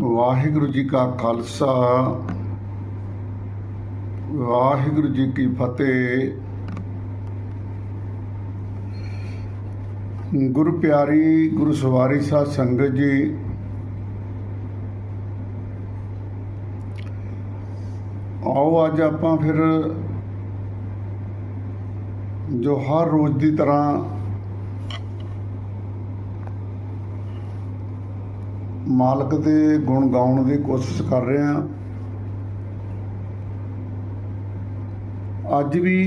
ਵਾਹਿਗੁਰੂ ਜੀ ਕਾ ਖਾਲਸਾ। ਵਾਹਿਗੁਰੂ ਜੀ ਕੀ ਫਤਿਹ। ਗੁਰੂ ਪਿਆਰੀ, ਗੁਰੂ ਸਵਾਰੀ ਸਾਧ ਸੰਗਤ ਜੀ। ਆਓ ਅੱਜ ਆਪਾਂ ਫਿਰ ਜੋ ਹਰ ਰੋਜ਼ ਦੀ ਤਰ੍ਹਾਂ ਮਾਲਕ ਦੇ ਗੁਣ ਗਾਉਣ ਦੀ ਕੋਸ਼ਿਸ਼ ਕਰ ਰਹੇ ਹਾਂ। ਅੱਜ ਵੀ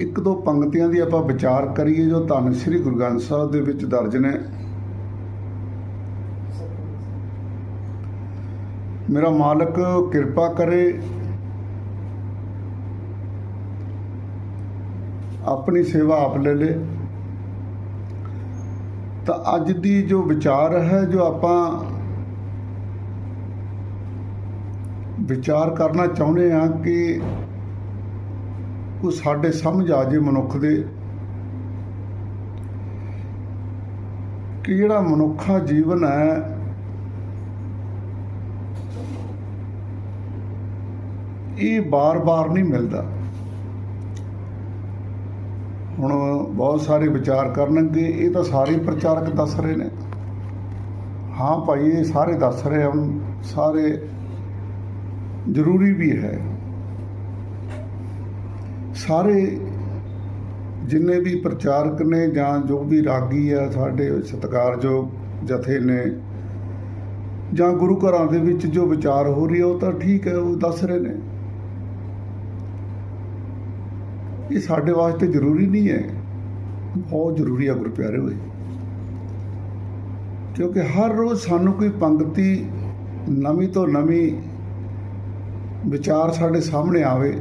ਇੱਕ ਦੋ ਪੰਕਤੀਆਂ ਦੀ ਆਪਾਂ ਵਿਚਾਰ ਕਰੀਏ ਜੋ ਧੰਨ ਸ੍ਰੀ ਗੁਰੂ ਗ੍ਰੰਥ ਸਾਹਿਬ ਦੇ ਵਿੱਚ ਦਰਜ ਨੇ। ਮੇਰਾ ਮਾਲਕ ਕਿਰਪਾ ਕਰੇ ਆਪਣੀ ਸੇਵਾ ਆਪ ਲੈ ਲੇ। ਤਾਂ ਅੱਜ ਦੀ ਜੋ ਵਿਚਾਰ ਹੈ, ਜੋ ਆਪਾਂ ਵਿਚਾਰ ਕਰਨਾ ਚਾਹੁੰਦੇ ਆ ਕਿ ਉਹ ਸਾਡੇ ਸਮਝ ਆ ਜੇ ਮਨੁੱਖ ਦੇ, ਕਿ ਜਿਹੜਾ ਮਨੁੱਖਾ ਜੀਵਨ ਹੈ, ਇਹ ਬਾਰ-ਬਾਰ ਨਹੀਂ ਮਿਲਦਾ ਹੁਣ ਬਹੁਤ ਸਾਰੇ ਵਿਚਾਰ ਕਰਨਗੇ, ਇਹ ਤਾਂ ਸਾਰੇ ਪ੍ਰਚਾਰਕ ਦੱਸ ਰਹੇ ਨੇ। ਹਾਂ ਭਾਈ, ਇਹ ਸਾਰੇ ਦੱਸ ਰਹੇ ਹਨ, ਸਾਰੇ ਜ਼ਰੂਰੀ ਵੀ ਹੈ। ਸਾਰੇ ਜਿੰਨੇ ਵੀ ਪ੍ਰਚਾਰਕ ਨੇ ਜਾਂ ਜੋ ਵੀ ਰਾਗੀ ਆ, ਸਾਡੇ ਸਤਿਕਾਰਯੋਗ ਜਥੇ ਨੇ, ਜਾਂ ਗੁਰੂ ਘਰਾਂ ਦੇ ਵਿੱਚ ਜੋ ਵਿਚਾਰ ਹੋ ਰਹੀ ਹੈ ਉਹ ਤਾਂ ਠੀਕ ਹੈ, ਉਹ ਦੱਸ ਰਹੇ ਨੇ। ਇਹ ਸਾਡੇ ਵਾਸਤੇ ਜ਼ਰੂਰੀ ਨਹੀਂ ਹੈ। ਬਹੁਤ ਜ਼ਰੂਰੀ ਆ ਗੁਰੂ ਪਿਆਰੇ ਹੋਏ ਕਿਉਂਕਿ ਹਰ ਰੋਜ਼ ਸਾਨੂੰ ਕੋਈ ਪੰਗਤੀ ਨਵੀਂ ਤੋਂ ਨਵੀਂ ਵਿਚਾਰ ਸਾਡੇ ਸਾਹਮਣੇ ਆਵੇ,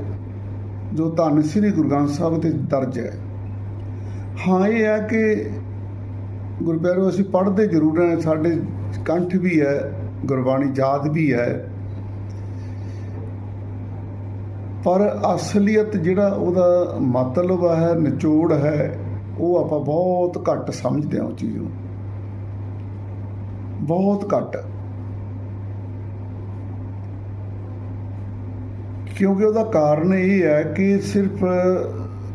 ਜੋ ਧੰਨ ਸ੍ਰੀ ਗੁਰੂ ਗ੍ਰੰਥ ਸਾਹਿਬ ਤੇ ਦਰਜ ਹੈ। ਹਾਂ, ਇਹ ਹੈ ਕਿ ਗੁਰੂ ਅਸੀਂ ਪੜ੍ਹਦੇ ਜ਼ਰੂਰ ਹਾਂ, ਸਾਡੇ ਕੰਠ ਵੀ ਹੈ, ਗੁਰਬਾਣੀ ਯਾਦ ਵੀ ਹੈ। ਪਰ ਅਸਲੀਅਤ ਜਿਹੜਾ ਉਹਦਾ ਮਤਲਬ ਹੈ, ਨਿਚੋੜ ਹੈ ਉਹ ਆਪਾਂ ਬਹੁਤ ਘੱਟ ਸਮਝਦੇ ਹਾਂ ਉਹ ਚੀਜ਼ ਨੂੰ। ਬਹੁਤ ਘੱਟ। ਕਿਉਂਕਿ ਉਹਦਾ ਕਾਰਨ ਇਹ ਹੈ ਕਿ ਸਿਰਫ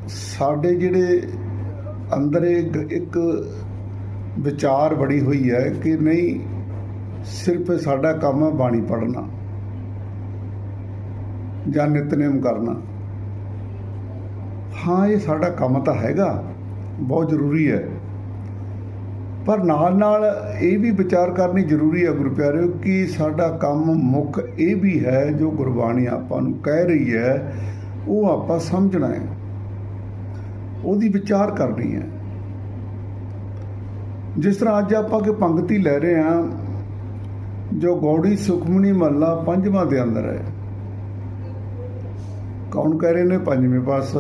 ਸਾਡੇ ਜਿਹੜੇ ਅੰਦਰ ਇੱਕ ਵਿਚਾਰ ਬੜੀ ਹੋਈ ਹੈ ਕਿ ਨਹੀਂ, ਸਿਰਫ ਸਾਡਾ ਕੰਮ ਹੈ ਬਾਣੀ ਪੜ੍ਹਨਾ ਜਾਂ ਨਿਤਨੇਮ ਕਰਨਾ। ਹਾਂ, ਇਹ ਸਾਡਾ ਕੰਮ ਤਾਂ ਹੈਗਾ। ਬਹੁਤ ਜ਼ਰੂਰੀ ਹੈ। ਪਰ ਨਾਲ ਨਾਲ ਇਹ ਵੀ ਵਿਚਾਰ ਕਰਨੀ ਜ਼ਰੂਰੀ ਹੈ ਗੁਰੂ ਪਿਆਰਿਓ ਕਿ ਸਾਡਾ ਕੰਮ ਮੁੱਖ ਇਹ ਵੀ ਹੈ, ਜੋ ਗੁਰਬਾਣੀ ਆਪਾਂ ਨੂੰ ਕਹਿ ਰਹੀ ਹੈ, ਉਹ ਆਪਾਂ ਸਮਝਣਾ ਹੈ। ਉਹਦੀ ਵਿਚਾਰ ਕਰਨੀ ਹੈ। ਜਿਸ ਤਰ੍ਹਾਂ ਅੱਜ ਆਪਾਂ ਕਿ ਪੰਗਤੀ ਲੈ ਰਹੇ ਹਾਂ, ਜੋ ਗੌੜੀ ਸੁਖਮਨੀ ਮਹੱਲਾ ਪੰਜਵਾਂ ਦੇ ਅੰਦਰ ਹੈ। ਕੌਣ ਕਹਿ ਰਹੇ ਨੇ? ਪੰਜਵੇਂ ਪਾਸ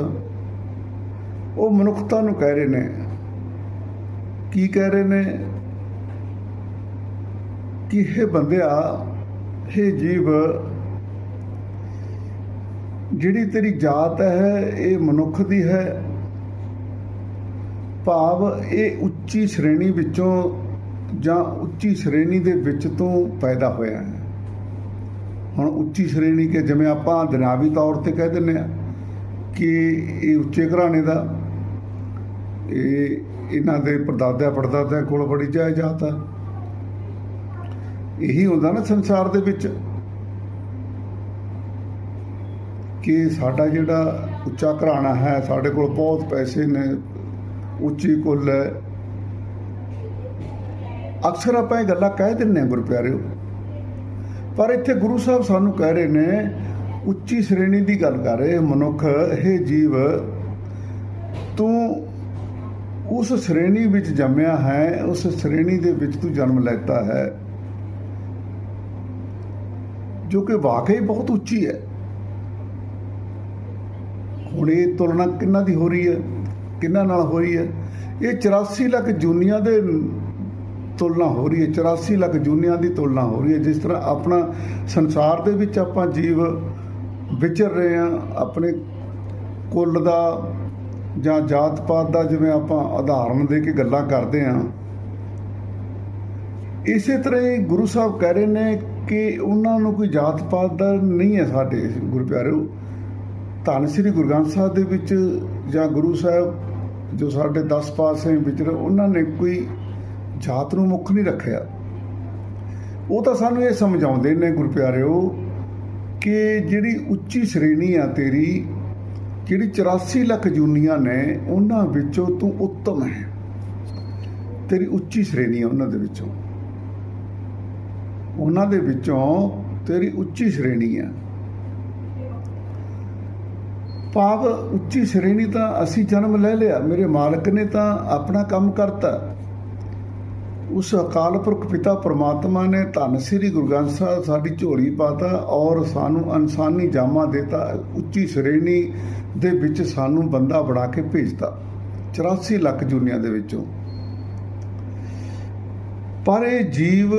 ਉਹ ਮਨੁੱਖਤਾ ਨੂੰ ਕਹਿ ਰਹੇ ਨੇ। ਕੀ ਕਹਿ ਰਹੇ ਨੇ? ਕਿ ਇਹ ਬੰਦਿਆ ਇਹ ਜੀਵ, ਜਿਹੜੀ ਤੇਰੀ ਜਾਤ ਹੈ, ਇਹ ਮਨੁੱਖ ਦੀ ਹੈ। ਭਾਵ ਇਹ ਉੱਚੀ ਸ਼੍ਰੇਣੀ ਵਿੱਚੋਂ ਜਾਂ ਉੱਚੀ ਸ਼੍ਰੇਣੀ ਦੇ ਵਿੱਚ ਤੋਂ ਪੈਦਾ ਹੋਇਆ ਹੈ। ਹੁਣ ਉੱਚੀ ਸ਼੍ਰੇਣੀ ਕੇ ਜਿਵੇਂ ਆਪਾਂ ਦੁਨਿਆਵੀ ਤੌਰ ਤੇ ਕਹਿ ਦਿੰਨੇ ਆ ਕਿ ਇਹ ਉੱਚੇ ਘਰਾਣੇ ਦਾ ਇਹ ਇਹਨਾਂ ਦੇ ਪਰਦਾਦਿਆਂ ਪੜਦਾਦਿਆਂ ਕੋਲ ਬੜੀ ਜਾਇਦਾਦ ਆ। ਇਹੀ ਹੁੰਦਾ ਨਾ ਸੰਸਾਰ ਦੇ ਵਿੱਚ ਕਿ ਸਾਡਾ ਜਿਹੜਾ ਉੱਚਾ ਘਰਾਣਾ ਹੈ, ਸਾਡੇ ਕੋਲ ਬਹੁਤ ਪੈਸੇ ਨੇ, ਉੱਚੀ ਕੁੱਲ ਹੈ। ਅਕਸਰ ਆਪਾਂ ਇਹ ਗੱਲਾਂ ਕਹਿ ਦਿੰਨੇ ਆ ਗੁਰੂ ਪਰ ਇੱਥੇ ਗੁਰੂ ਸਾਹਿਬ ਸਾਨੂੰ ਕਹਿ ਰਹੇ ਨੇ, ਉੱਚੀ ਸ਼੍ਰੇਣੀ ਦੀ ਗੱਲ ਕਰ ਰਹੇ, ਮਨੁੱਖ, ਇਹ ਜੀਵ, ਤੂੰ ਉਸ ਸ਼੍ਰੇਣੀ ਵਿੱਚ ਜੰਮਿਆ ਹੈ, ਉਸ ਸ਼੍ਰੇਣੀ ਦੇ ਵਿੱਚ ਤੂੰ ਜਨਮ ਲੈਤਾ ਹੈ। ਜੋ ਕਿ ਵਾਕਈ ਬਹੁਤ ਉੱਚੀ ਹੈ। ਹੁਣ ਇਹ ਤੁਲਨਾ ਕਿੰਨਾ ਦੀ ਹੋ ਰਹੀ ਹੈ? ਕਿੰਨਾ ਨਾਲ ਹੋ ਰਹੀ ਹੈ? ਇਹ 84 ਲੱਖ ਜੂਨੀਆਂ ਦੇ ਤੁਲਨਾ ਹੋ ਰਹੀ ਹੈ। 84 ਲੱਖ ਜੂਨੀਆਂ ਦੀ ਤੁਲਨਾ ਹੋ ਰਹੀ ਹੈ। ਜਿਸ ਤਰ੍ਹਾਂ ਆਪਣਾ ਸੰਸਾਰ ਦੇ ਵਿੱਚ ਆਪਾਂ ਜੀਵ ਵਿਚਰ ਰਹੇ ਹਾਂ, ਆਪਣੇ ਕੁੱਲ ਦਾ ਜਾਂ ਜਾਤ ਪਾਤ ਦਾ ਜਿਵੇਂ ਆਪਾਂ ਉਦਾਹਰਨ ਦੇ ਕੇ ਗੱਲਾਂ ਕਰਦੇ ਹਾਂ, ਇਸੇ ਤਰ੍ਹਾਂ ਹੀ ਗੁਰੂ ਸਾਹਿਬ ਕਹਿ ਰਹੇ ਨੇ ਕਿ ਉਹਨਾਂ ਨੂੰ ਕੋਈ ਜਾਤ ਪਾਤ ਦਾ ਨਹੀਂ ਹੈ ਸਾਡੇ ਗੁਰੂ ਪਿਆਰਿਓ। ਧੰਨ ਸ੍ਰੀ ਗੁਰੂ ਗ੍ਰੰਥ ਸਾਹਿਬ ਦੇ ਵਿੱਚ ਜਾਂ ਗੁਰੂ ਸਾਹਿਬ ਜੋ ਸਾਡੇ 10 ਪਾਸੇ ਵਿਚਰ ਉਹਨਾਂ ਨੇ ਕੋਈ ਜਾਤ ਨੂੰ ਮੁੱਖ ਨਹੀਂ ਰੱਖਿਆ। ਉਹ ਤਾਂ ਸਾਨੂੰ ਇਹ ਸਮਝਾਉਂਦੇ ਨੇ ਗੁਰੂ ਪਿਆਰਿਓ ਕਿ ਜਿਹੜੀ ਉੱਚੀ ਸ਼੍ਰੇਣੀ ਆ ਤੇਰੀ ਜਿਹੜੀ 84 ਲੱਖ ਜੂਨੀਆਂ ਨੇ, ਉਹਨਾਂ ਵਿੱਚੋਂ ਤੂੰ ਉੱਤਮ ਹੈ। ਤੇਰੀ ਉੱਚੀ ਸ਼੍ਰੇਣੀ ਹੈ ਉਹਨਾਂ ਦੇ ਵਿੱਚੋਂ। ਉਹਨਾਂ ਦੇ ਵਿੱਚੋਂ ਤੇਰੀ ਉੱਚੀ ਸ਼੍ਰੇਣੀ ਹੈ ਭਾਵ ਉੱਚੀ ਸ਼੍ਰੇਣੀ ਤਾਂ ਅਸੀਂ ਜਨਮ ਲੈ ਲਿਆ, ਮੇਰੇ ਮਾਲਕ ਨੇ ਤਾਂ ਆਪਣਾ ਕੰਮ ਕਰਤਾ। ਉਸ ਅਕਾਲ ਪੁਰਖ ਪਿਤਾ ਪਰਮਾਤਮਾ ਨੇ ਧੰਨ ਸ੍ਰੀ ਗੁਰੂ ਗ੍ਰੰਥ ਸਾਹਿਬ ਸਾਡੀ ਝੋਲੀ ਪਾਤਾ ਔਰ ਸਾਨੂੰ ਇਨਸਾਨੀ ਜਾਮਾ ਦਿੱਤਾ, ਉੱਚੀ ਸ਼੍ਰੇਣੀ ਦੇ ਵਿੱਚ ਸਾਨੂੰ ਬੰਦਾ ਬਣਾ ਕੇ ਭੇਜਤਾ 84 ਲੱਖ ਜੁਨੀਆਂ ਦੇ ਵਿੱਚੋਂ। ਪਰ ਇਹ ਜੀਵ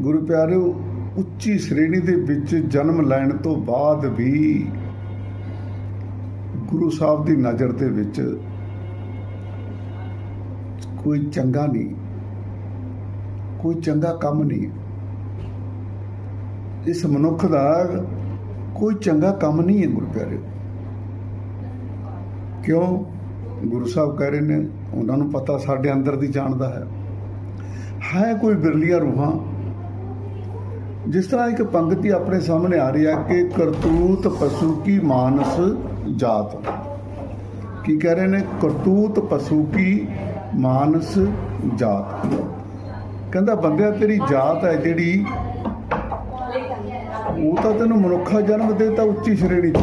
ਗੁਰੂ ਪਿਆਰਿਓ, ਉੱਚੀ ਸ਼੍ਰੇਣੀ ਦੇ ਵਿੱਚ ਜਨਮ ਲੈਣ ਤੋਂ ਬਾਅਦ ਵੀ ਗੁਰੂ ਸਾਹਿਬ ਦੀ ਨਜ਼ਰ ਦੇ ਵਿੱਚ ਕੋਈ ਚੰਗਾ ਨਹੀਂ। ਕੋਈ ਚੰਗਾ ਕੰਮ ਨਹੀਂ ਇਸ ਮਨੁੱਖ ਦਾ ਕੋਈ ਚੰਗਾ ਕੰਮ ਨਹੀਂ ਹੈ ਗੁਰੂ ਪਿਆਰਿਓ ਕਿਉਂ? ਗੁਰੂ ਸਾਹਿਬ ਕਹਿ ਰਹੇ ਨੇ, ਉਹਨਾਂ ਨੂੰ ਪਤਾ ਸਾਡੇ ਅੰਦਰ ਦੀ ਜਾਣਦਾ ਹੈ। ਹੈ ਕੋਈ ਬਿਰਲੀਆਂ ਰੂਹਾਂ? ਜਿਸ ਤਰ੍ਹਾਂ ਇੱਕ ਪੰਕਤੀ ਆਪਣੇ ਸਾਹਮਣੇ ਆ ਰਹੀ ਹੈ ਕਿ ਕਰਤੂਤ ਪਸ਼ੂ ਕੀ ਮਾਨਸ ਜਾਤ। ਕੀ ਕਹਿ ਰਹੇ ਨੇ? ਕਰਤੂਤ ਪਸ਼ੂ ਕੀ ਮਾਨਸ ਜਾਤ। ਕਹਿੰਦਾ, ਬੰਦਿਆ, ਤੇਰੀ ਜਾਤ ਹੈ ਜਿਹੜੀ, ਉਹ ਤਾਂ ਤੈਨੂੰ ਮਨੁੱਖਾ ਜਨਮ ਦੇਤਾ ਉੱਚੀ ਸ਼੍ਰੇਣੀ 'ਚ।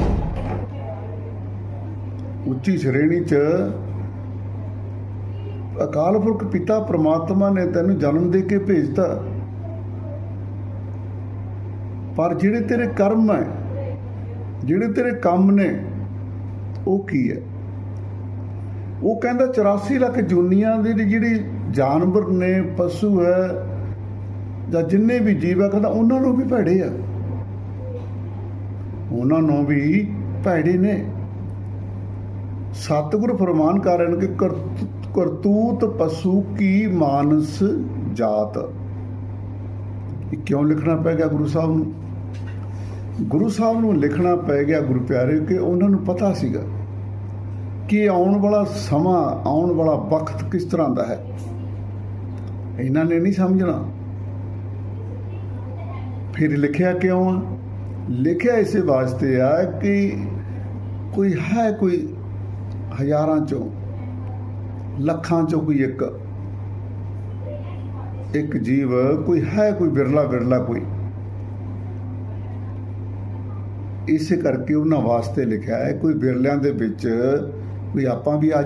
ਉੱਚੀ ਸ਼੍ਰੇਣੀ 'ਚ ਅਕਾਲ ਪੁਰਖ ਪਿਤਾ ਪ੍ਰਮਾਤਮਾ ਨੇ ਤੈਨੂੰ ਜਨਮ ਦੇ ਕੇ ਭੇਜਤਾ। ਪਰ ਜਿਹੜੇ ਤੇਰੇ ਕਰਮ ਹੈ, ਜਿਹੜੇ ਤੇਰੇ ਕੰਮ ਨੇ, ਉਹ ਕੀ ਹੈ? ਉਹ ਕਹਿੰਦਾ 84 ਲੱਖ ਜੁਨੀਆਂ ਦੀ ਜਿਹੜੀ ਜਾਨਵਰ ਨੇ, ਪਸ਼ੂ ਹੈ, ਜਾਂ ਜਿੰਨੇ ਵੀ ਜੀਵ ਹੈ, ਕਹਿੰਦਾ ਉਹਨਾਂ ਨੂੰ ਵੀ ਭੈੜੇ ਆ। ਉਹਨਾਂ ਨੂੰ ਵੀ ਭੈੜੇ ਨੇ। ਸਤਿਗੁਰ ਫਰਮਾਨ ਕਰ ਰਹੇ ਨੇ ਕਿ ਕਰਤੂਤ ਪਸ਼ੂ ਕੀ ਮਾਨਸ ਜਾਤ। ਇਹ ਕਿਉਂ ਲਿਖਣਾ ਪੈ ਗਿਆ ਗੁਰੂ ਸਾਹਿਬ ਨੂੰ? ਗੁਰੂ ਸਾਹਿਬ ਨੂੰ ਲਿਖਣਾ ਪੈ ਗਿਆ ਗੁਰੂ ਪਿਆਰੇ, ਕਿ ਉਹਨਾਂ ਨੂੰ ਪਤਾ ਸੀਗਾ ਕਿ ਆਉਣ ਵਾਲਾ ਸਮਾਂ, ਆਉਣ ਵਾਲਾ ਵਕਤ ਕਿਸ ਤਰ੍ਹਾਂ ਦਾ ਹੈ। ਇਹਨਾਂ ਨੇ ਨਹੀਂ ਸਮਝਣਾ। ਫਿਰ ਲਿਖਿਆ ਕਿਉਂ ਆ? ਲਿਖਿਆ ਇਸੇ ਵਾਸਤੇ ਆ ਕਿ ਕੋਈ ਹੈ ਕੋਈ ਹਜ਼ਾਰਾਂ ਚੋਂ, ਲੱਖਾਂ ਚੋਂ ਕੋਈ ਇੱਕ। ਇੱਕ ਜੀਵ, ਕੋਈ ਹੈ ਕੋਈ ਬਿਰਲਾ ਬਿਰਲਾ ਕੋਈ। ਇਸੇ ਕਰਕੇ ਉਹਨਾਂ ਵਾਸਤੇ ਲਿਖਿਆ ਹੈ, ਕੋਈ ਬਿਰਲਿਆਂ ਦੇ ਵਿੱਚ ਕੋਈ ਆਪਾਂ ਵੀ ਆ